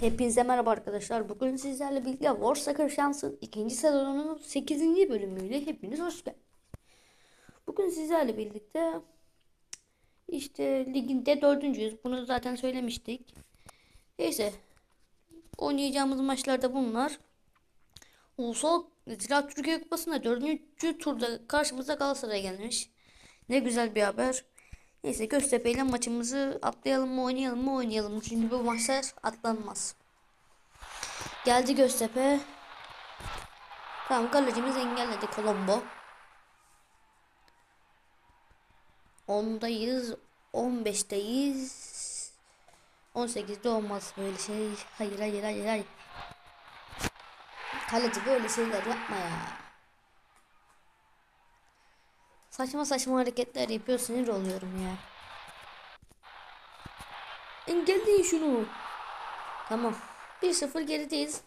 Hepinize merhaba arkadaşlar. Bugün sizlerle birlikte War Soccer Şans'ın ikinci sezonunun 8. bölümüyle hepiniz hoş geldiniz. Bugün sizlerle birlikte işte liginde dördüncüyüz. Bunu zaten söylemiştik. Neyse. Oynayacağımız maçlarda bunlar. Ulusal Ziraat Türkiye Kupası'nda dördüncü turda karşımıza Galatasaray gelmiş. Ne güzel bir haber. Neyse Göztepe ile maçımızı atlayalım mı oynayalım mı oynayalım. Çünkü bu maçlar atlanmaz. Geldi Göztepe. Tamam kalecimiz engelledi Colombo. 10'dayız. 15'teyiz. 18'de olmaz böyle şey. Hayır hayır hayır hayır. Kaleci böyle şeyler yapma ya. Saçma saçma hareketler yapıyor sinir oluyorum ya. Engelleyin şunu. Tamam. 1-0 gerideyiz.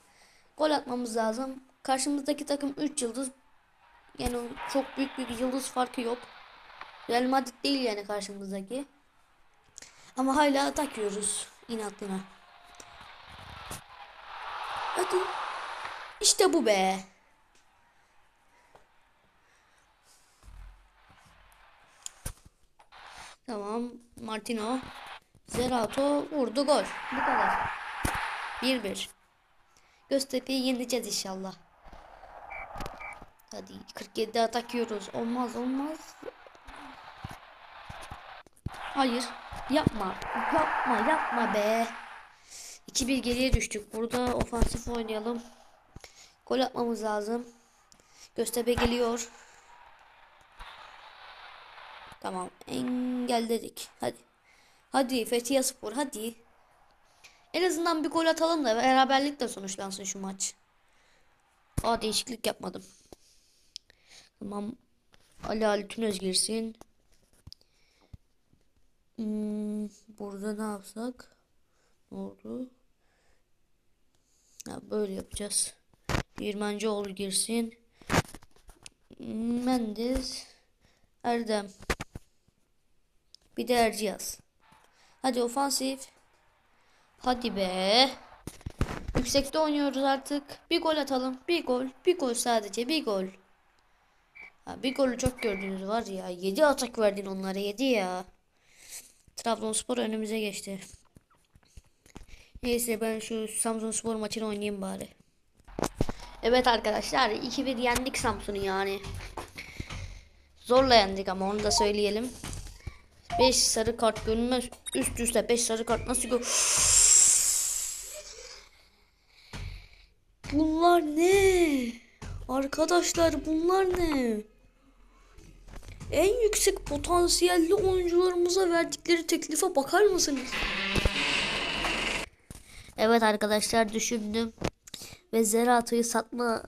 Gol atmamız lazım. Karşımızdaki takım 3 yıldız. Yani çok büyük bir yıldız farkı yok. Real Madrid değil yani karşımızdaki. Ama hala atak yiyoruz inatına. Hadi. İşte bu be. Tamam. Martino. Zerato vurdu gol. Bu kadar. 1-1. Göztepe'yi yeneceğiz inşallah. Hadi 47 atak yiyoruz. Olmaz olmaz. Hayır. Yapma. Yapma yapma be. 2-1 geriye düştük. Burada ofansif oynayalım. Gol atmamız lazım. Göztepe geliyor. Tamam. Engelledik. Hadi. Hadi Fethiye Spor hadi. En azından bir gol atalım da beraberlikle sonuçlansın şu maç. Aa değişiklik yapmadım. Tamam. Ali Ali Tünöz girsin. Hmm, burada ne yapsak? Ne oldu? Ha, böyle yapacağız. Yirmancıoğlu girsin. Mendes. Erdem. Bir de Erciyaz. Hadi ofansif. Hadi be. Yüksekte oynuyoruz artık. Bir gol atalım. Bir gol. Bir gol sadece. Bir gol. Ha, bir golü çok gördünüz var ya. 7 atak verdin onlara. 7 ya. Trabzonspor önümüze geçti. Neyse ben şu Samsunspor maçını oynayayım bari. Evet arkadaşlar 2-1 yendik Samsun'u yani. Zorla yendik ama onu da söyleyelim. 5 sarı kart görünmez. Üst üste 5 sarı kart nasıl gör... Bunlar ne? Arkadaşlar bunlar ne? En yüksek potansiyelli oyuncularımıza verdikleri teklife bakar mısınız? Evet arkadaşlar düşündüm. Ve Zerato'yu satma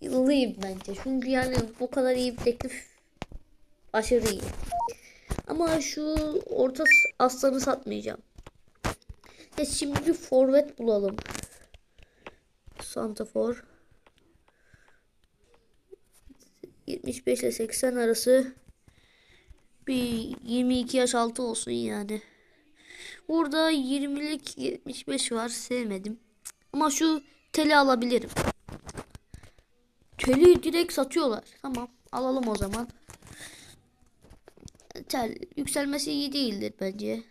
yılıyım bence. Çünkü yani bu kadar iyi bir teklif aşırı iyi. Ama şu orta aslanı satmayacağım. Ya şimdi bir forvet bulalım. Santafor. 75 ile 80 arası bir 22 yaş altı olsun yani. Burada 20'lik 75 var. Sevmedim. Ama şu teli alabilirim. Teli direkt satıyorlar. Tamam. Alalım o zaman. Tel yükselmesi iyi değildir bence.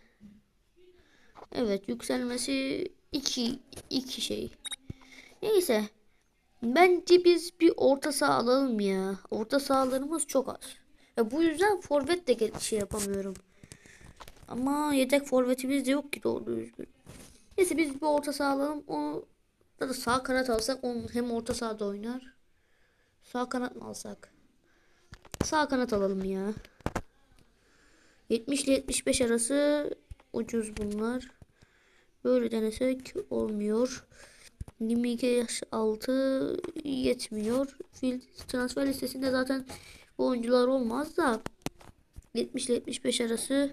Evet yükselmesi iki iki şey. Neyse. Bence biz bir orta saha alalım ya. Orta sahalarımız çok az. Ya bu yüzden forvet de şey yapamıyorum. Ama yedek forvetimiz de yok ki doğru düzgün. Neyse biz bir orta saha alalım. O da, da sağ kanat alsak onun hem orta sahada oynar. Sağ kanat mı alsak? Sağ kanat alalım ya. 70 ile 75 arası ucuz bunlar. Böyle denesek olmuyor. 22 yaş altı yetmiyor. Transfer listesinde zaten bu oyuncular olmaz da 70 ile 75 arası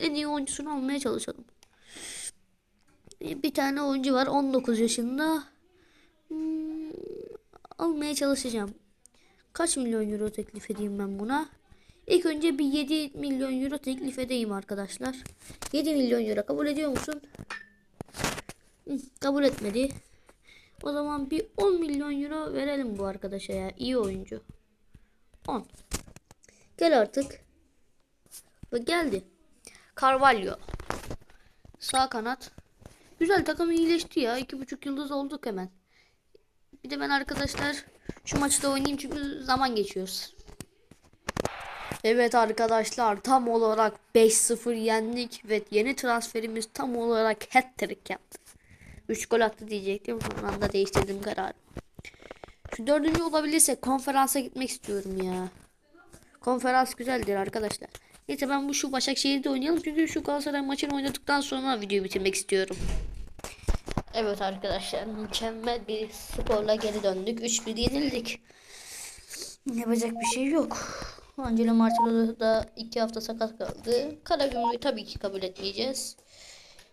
en iyi oyuncusunu almaya çalışalım. Bir tane oyuncu var 19 yaşında. Hmm, almaya çalışacağım. Kaç milyon euro teklif edeyim ben buna? İlk önce bir 7 milyon euro teklif edeyim arkadaşlar. 7 milyon euro kabul ediyor musun? Kabul etmedi. O zaman bir 10 milyon euro verelim bu arkadaşa ya. İyi oyuncu. 10. Gel artık. Ve geldi. Carvalho. Sağ kanat. Güzel takım iyileşti ya. 2,5 yıldız olduk hemen. Bir de ben arkadaşlar şu maçta oynayayım çünkü zaman geçiyoruz. Evet arkadaşlar tam olarak 5-0 yendik ve yeni transferimiz tam olarak hat-trick yaptı. 3 gol attı diyecektim son anda değiştirdim kararı. Şu dördüncü olabilirse konferansa gitmek istiyorum ya. Konferans güzeldir arkadaşlar. Neyse ben bu şu Başakşehir'de oynayalım çünkü şu Galatasaray maçını oynadıktan sonra videoyu bitirmek istiyorum. Evet arkadaşlar mükemmel bir skorla geri döndük. 3-1 yenildik. Yapacak bir şey yok. Angelo Martino da 2 hafta sakat kaldı. Karagümrük'ü tabii ki kabul etmeyeceğiz.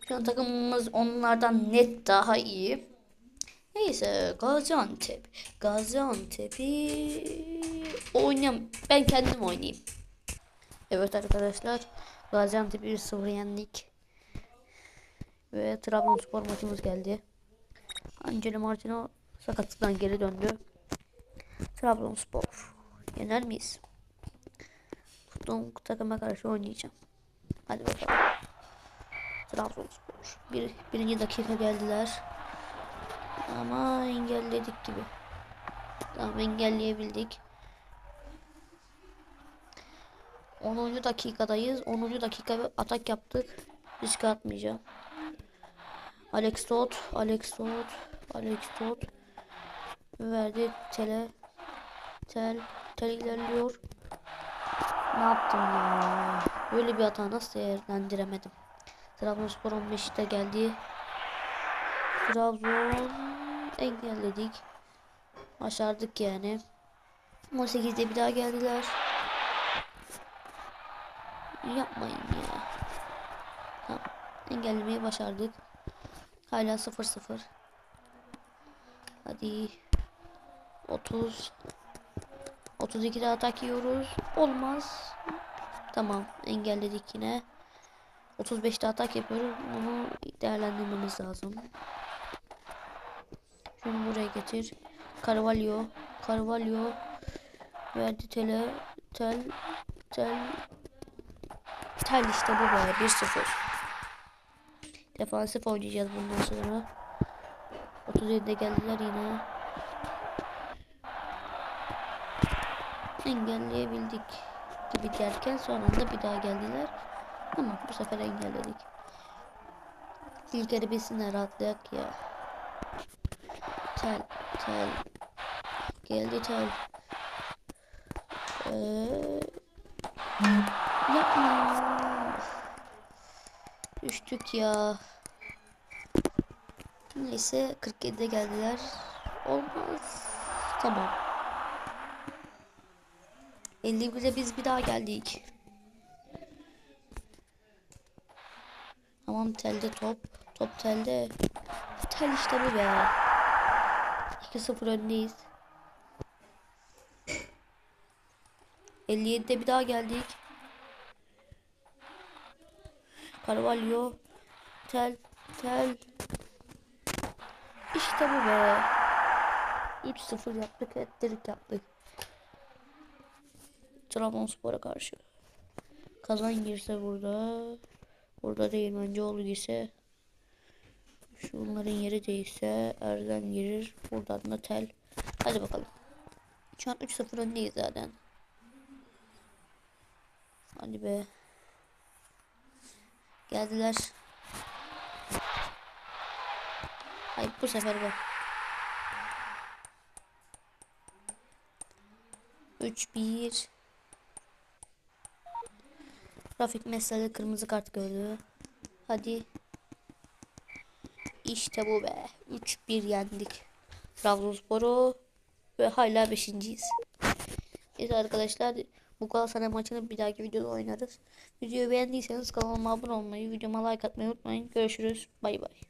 Şu an takımımız onlardan net daha iyi. Neyse Gaziantep. Gaziantep'i oynayam. Ben kendim oynayayım. Evet arkadaşlar. Gaziantep 1-0 yendik. Ve Trabzonspor maçımız geldi. Angelo Martino sakatlıktan geri döndü. Trabzonspor. Yener miyiz? Tuttuğum takıma karşı oynayacağım. Hadi bakalım. Trabzonspor. Bir, birinci dakika geldiler. Ama engelledik gibi. Tamam engelleyebildik. 10. dakikadayız. 10. dakika bir atak yaptık. Risk atmayacağım. Alex Tot, Alex Tot, Alex Tot verdi tele tel tel ilerliyor. Ne yaptım ya? Böyle bir hata nasıl değerlendiremedim? Trabzonspor 15'te geldi. Trabzon engelledik. Başardık yani. 18'de bir daha geldiler. Yapmayın ya. Tamam. Engellemeyi başardık. Hala 0-0. Hadi. 30. 32'de atak yiyoruz. Olmaz. Tamam. Engelledik yine. 35'te atak yapıyoruz. Bunu değerlendirmemiz lazım. Şunu buraya getir. Carvalho. Carvalho. Verdi tele. Tel. Tel. Tel işte bu be. 1-0. Defansif oynayacağız bundan sonra. 37'de geldiler yine. Engelleyebildik gibi derken son anda bir daha geldiler. Ama bu sefer engelledik. İlk bitsin rahatlayak ya. Tel, tel. Geldi tel. Ee, yapma. Düştük ya. Neyse 47'de geldiler. Olmaz. Tamam. 51'de biz bir daha geldik. Tamam telde top. Top telde. Tel işte bu be. 2-0 öndeyiz. 57'de bir daha geldik. Carvalho. Tel. Tel. İşte bu be. 3-0 yaptık. Ettirik yaptık. Trabzonspor'a karşı. Kazan girse burada. Burada değil bence oğlu girse. Şunların yeri değilse Erden girir. Buradan da tel. Hadi bakalım. Şu an 3-0 öndeyiz zaten. Hadi be. Geldiler. Hayır bu sefer bak. 3-1 Trafik mesele kırmızı kart gördü. Hadi. İşte bu be. 3-1 yendik. Trabzonspor'u ve hala 5.yiz. Evet arkadaşlar bu Galatasaray maçını bir dahaki videoda oynarız. Videoyu beğendiyseniz kanalıma abone olmayı, videoma like atmayı unutmayın. Görüşürüz. Bay bay.